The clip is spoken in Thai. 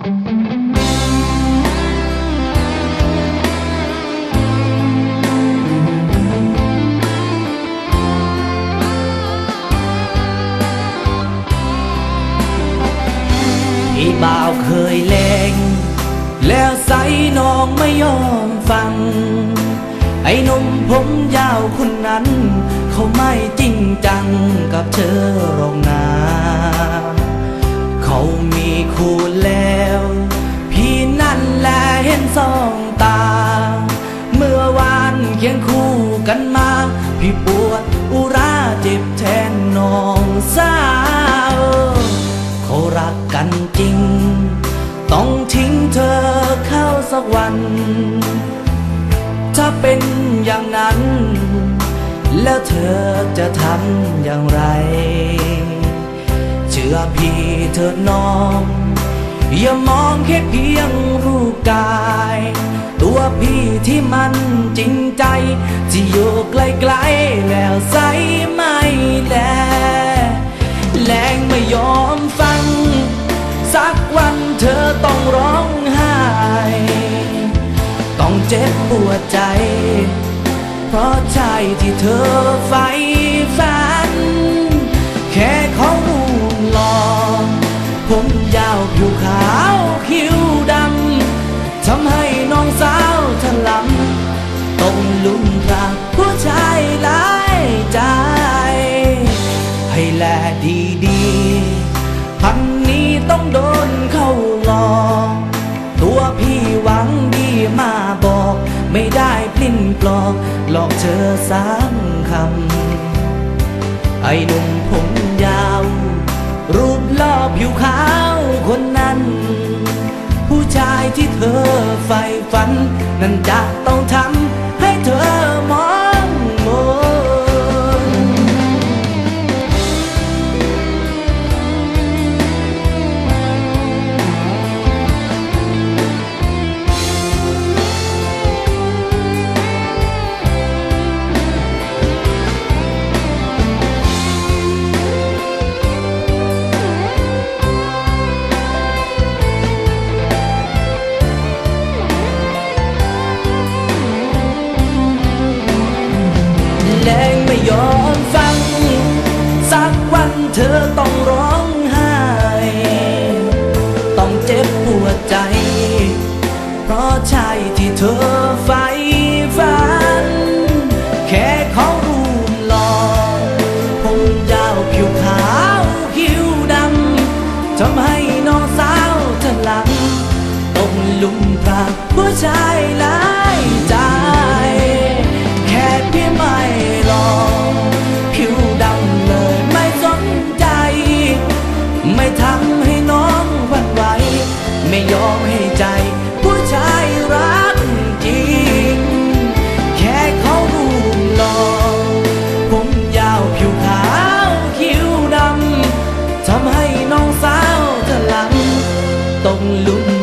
พี่บ่าวเคยเลงแล้วใส่น้องไม่ยอมฟัง ไอ้นุ่มผมยาวคนนั้น เขาไม่จริงจังกับเธอรอกนา เคียงคู่กันมา พี่ปวดอุราเจ็บแทนน้องสาวเขารักกันจริง ต้องทิ้งเธอเข้าสักวัน ถ้าเป็นอย่างนั้น แล้วเธอจะทำอย่างไร เชื่อพี่เถิดน้องอย่ามองแค่เพียงรูปกาย ตัวพี่ที่มัน ที่อยู่ไกลๆแล้วใสไม่แลแรงไม่ยอมฟัง สักวันเธอต้องร้องไห้ ต้องเจ็บปวดใจ เพราะใจที่เธอใฝ่ฝัน แค่เขารูปหล่อผมยาวผิวขาว หลอกเธอสามคำ ไอ้หนุ่มผมยาว รูปล่อผิวขาวคนนั้น ผู้ชายที่เธอใฝ่ฝัน นั้นจะต้องทำ ไม่ยอมฟัง สักวันเธอต้องร้องไห้ ต้องเจ็บปวดใจ เพราะชายที่เธอใฝ่ฝัน แค่เขารูปหล่อผมยาวผิวขาวคิ้วดำทำให้น้องสาวทะลังต้องลุ่มพรางผู้ชายลา ให้